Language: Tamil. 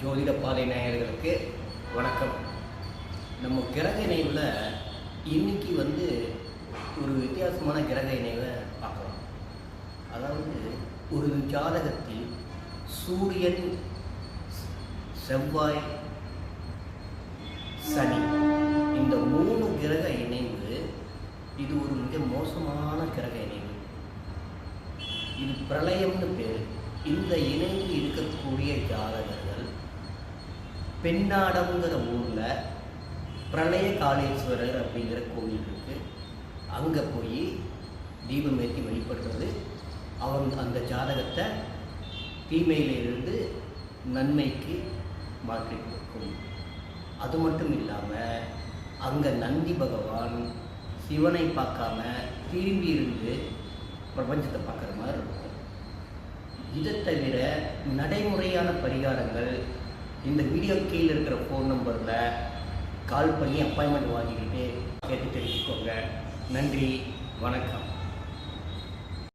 ஜோதிட பாதை நேயர்களுக்கு வணக்கம். நம்ம கிரக இணைவில் இன்னைக்கு வந்து ஒரு வித்தியாசமான கிரக இணைவை பார்க்கலாம் அதாவது ஒரு ஜாதகத்தில் சூரியன் செவ்வாய் சனி இந்த மூணு கிரக இணைவு இது ஒரு மிக மோசமான கிரக இணைவு. இது பிரளயம்னு பேர். இந்த இணைவு இருக்க பெண்ணாடம்ங்கிற ஊரில் பிரளய காளேஸ்வரர் அப்படிங்கிற கோவில் இருக்கு. அங்கே போய் தீபம் ஏற்றி வழிபடுறது. அவங்க அந்த ஜாதகத்தை தீமையிலிருந்து நன்மைக்கு மாற்றி கொடுக்கும் அது மட்டும் இல்லாமல் அங்கே நந்தி பகவான் சிவனை பார்க்காம திரும்பி இருந்து பிரபஞ்சத்தை பார்க்குற மாதிரி இருக்கும். இதை தவிர நடைமுறையான பரிகாரங்கள் இந்த வீடியோ கீழே இருக்கிற ஃபோன் நம்பரில் கால் பண்ணி அப்பாயின்மெண்ட் வாங்கிக்கிட்டு கேட்டு தெரிஞ்சுக்கோங்க. நன்றி வணக்கம்.